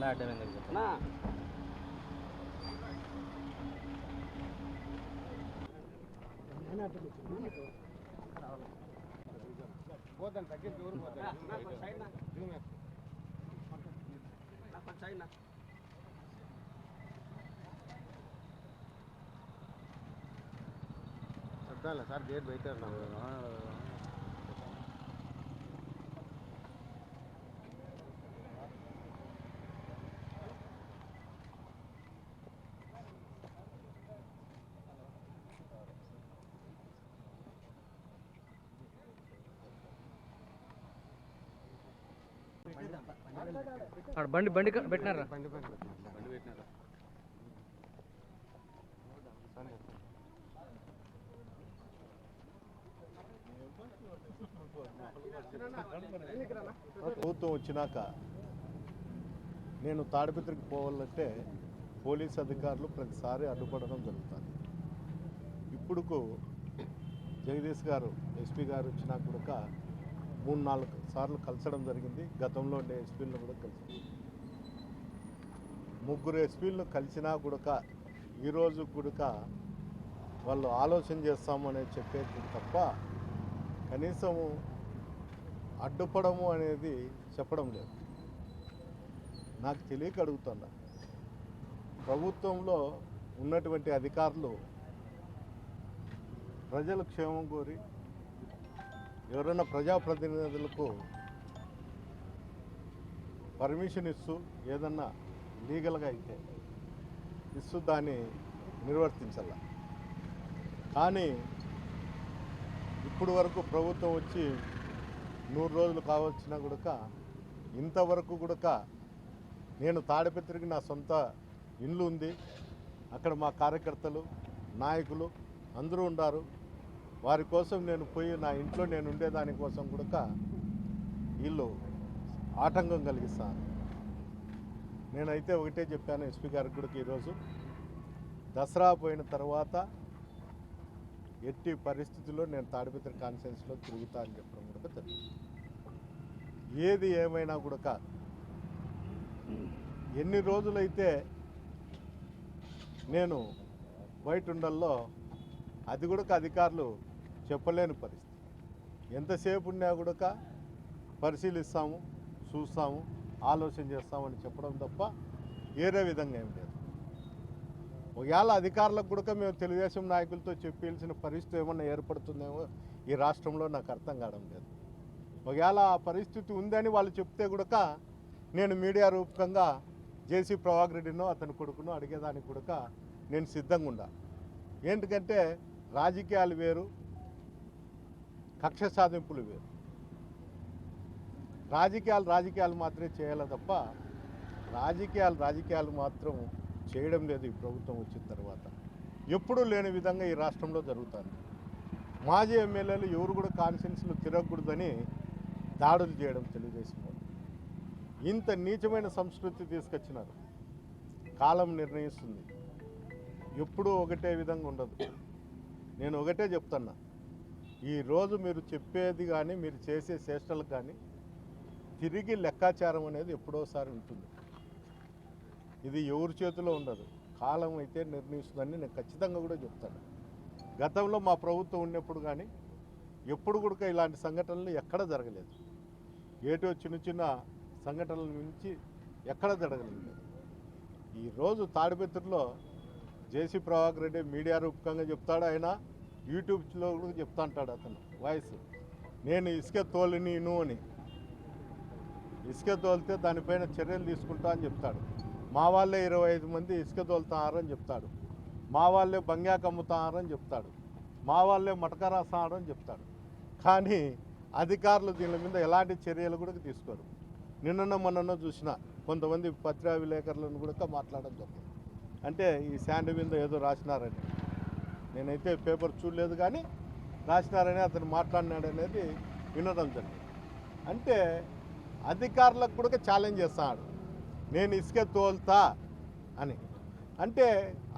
விளையாட்டு வந்துருச்சுன்னா போதான் தக்கிட்டு ஊர் சார் டேட் போயிட்டார் நான் ఆడ బండి బండి పెట్టినారా? బండి పెట్టినారా. ప్రభుత్వం వచ్చినాక నేను తాడిపత్రికి పోవాలంటే పోలీస్ అధికారులు ప్రతిసారి అడ్డుపడడం జరుగుతుంది. ఇప్పుడుకు జగదీష్ గారు ఎస్పీ గారు వచ్చినాక కూడా మూడు నాలుగు సార్లు కలిసడం జరిగింది. గతంలో ఉండే ఎస్పీలను కూడా కలిసి ముగ్గురు ఎస్పీలను కలిసినా కూడా ఈరోజు కూడా వాళ్ళు ఆలోచన చేస్తామని చెప్పేది తప్ప కనీసము అడ్డుపడము అనేది చెప్పడం లేదు. నాకు తెలియక అడుగుతున్నా. ప్రభుత్వంలో ఉన్నటువంటి అధికారులు ప్రజల క్షేమం కోరి ఎవరైనా ప్రజాప్రతినిధులకు పర్మిషన్ ఇస్తూ ఏదన్నా లీగల్గా అయితే ఇస్తూ దాన్ని నిర్వర్తించాల. కానీ ఇప్పుడు వరకు ప్రభుత్వం వచ్చి నూరు రోజులు కావచ్చినా కూడా ఇంతవరకు కూడా నేను తాడిపత్రికి నా సొంత ఇల్లు ఉంది. అక్కడ మా కార్యకర్తలు నాయకులు అందరూ ఉన్నారు వారి కోసం నేను పోయి నా ఇంట్లో నేను ఉండేదాని కోసం కూడా వీళ్ళు ఆటంకం కలిగిస్తాను నేనైతే ఒకటే చెప్పాను ఎస్పీ గారికి కూడా ఈరోజు. దసరా పోయిన తర్వాత ఎట్టి పరిస్థితుల్లో నేను తాడిపత్రి కాన్ఫరెన్స్లో తిరుగుతా అని చెప్పడం కూడా జరిగింది. ఏది ఏమైనా కూడా ఎన్ని రోజులైతే నేను బయట ఉండల్లో అది కూడా అధికారులు చెప్పలేని పరిస్థితి. ఎంతసేపు ఉన్నా కూడా పరిశీలిస్తాము చూస్తాము ఆలోచన చేస్తామని చెప్పడం తప్ప వేరే విధంగా ఏం లేదు. ఒకవేళ అధికారులకు కూడా మేము తెలుగుదేశం నాయకులతో చెప్పాల్సిన పరిస్థితి ఏమన్నా ఏర్పడుతుందేమో ఈ రాష్ట్రంలో నాకు అర్థం కావడం లేదు. ఒకవేళ ఆ పరిస్థితి ఉందని వాళ్ళు చెప్తే కూడా నేను మీడియా రూపకంగా జేసీ ప్రభాకర్ రెడ్డినో అతని కొడుకునో అడిగేదానికి కూడా నేను సిద్ధంగా ఉండాలి. ఏంటికంటే రాజకీయాలు వేరు కక్ష సాధింపులు వేరు. రాజకీయాలు రాజకీయాలు మాత్రమే చేయాలి తప్ప రాజకీయాలు రాజకీయాలు మాత్రం చేయడం లేదు ఈ ప్రభుత్వం వచ్చిన తర్వాత. ఎప్పుడూ లేని విధంగా ఈ రాష్ట్రంలో జరుగుతుంది. మాజీ ఎమ్మెల్యేలు ఎవరు కూడా కాన్ఫరెన్స్లో తిరగకూడదని దాడులు చేయడం తెలుగుదేశం ఇంత నీచమైన సంస్కృతి తీసుకొచ్చినారు. కాలం నిర్ణయిస్తుంది. ఎప్పుడూ ఒకటే విధంగా ఉండదు. నేను ఒకటే చెప్తున్నా. ఈరోజు మీరు చెప్పేది కానీ మీరు చేసే చేష్టలు కానీ తిరిగి లెక్కాచారం అనేది ఎప్పుడోసారి ఉంటుంది. ఇది ఎవరి చేతిలో ఉండదు. కాలం అయితే నిర్ణయిస్తుందని నేను ఖచ్చితంగా కూడా చెప్తాను. గతంలో మా ప్రభుత్వం ఉన్నప్పుడు కానీ ఎప్పుడు కూడా ఇలాంటి సంఘటనలు ఎక్కడ జరగలేదు. ఏటో చిన్న చిన్న సంఘటనల నుంచి ఎక్కడ జరగలేదు. ఈరోజు తాడిపత్రిలో జేసీ ప్రభాకర్ రెడ్డి మీడియా రూపకంగా చెప్తాడు ఆయన యూట్యూబ్లో కూడా చెప్తా అంటాడు అతను వాయిస్. నేను ఇసుక తోలినీను అని. ఇసుక తోలితే దానిపైన చర్యలు తీసుకుంటా అని చెప్తాడు. మా వాళ్ళే ఇరవై ఐదు మంది ఇసుక తోలుతారని చెప్తాడు. మా వాళ్ళే బంగాకు అమ్ముతారని చెప్తాడు. మా వాళ్ళే మటక రాస్తారని చెప్తాడు. కానీ అధికారులు దీని మీద ఎలాంటి చర్యలు కూడా తీసుకోరు. నిన్న మొన్న చూసిన కొంతమంది పత్రికా విలేకరులను కూడా మాట్లాడడం జరిగింది అంటే ఈ శాండ్ మీద ఏదో రాసినారని. నేనైతే పేపర్ చూడలేదు కానీ రాసినారని అతను మాట్లాడినాడు అనేది వినడం జరిగింది. అంటే అధికారులకు కూడా ఛాలెంజ్ చేస్తాడు. నేను ఇసుక తోల్తా అని. అంటే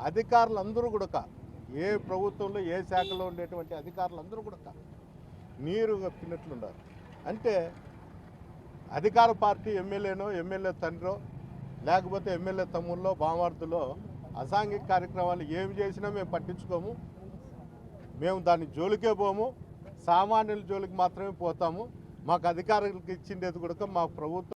అధికారులందరూ కూడా ఏ ప్రభుత్వంలో ఏ శాఖలో ఉండేటువంటి అధికారులందరూ కూడా నీరు కప్పినట్లున్నారు అంటే అధికార పార్టీ ఎమ్మెల్యేనో ఎమ్మెల్యే తండ్రో లేకపోతే ఎమ్మెల్యే తమ్ముల్లో బామార్తులో అసాంఘిక కార్యక్రమాలు ఏమి చేసినా మేము పట్టించుకోము. మేము దాని జోలికే పోము. సామాన్యుల జోలికి మాత్రమే పోతాము. మాకు అధికారులకు ఇచ్చిండేది కూడా మా ప్రభుత్వం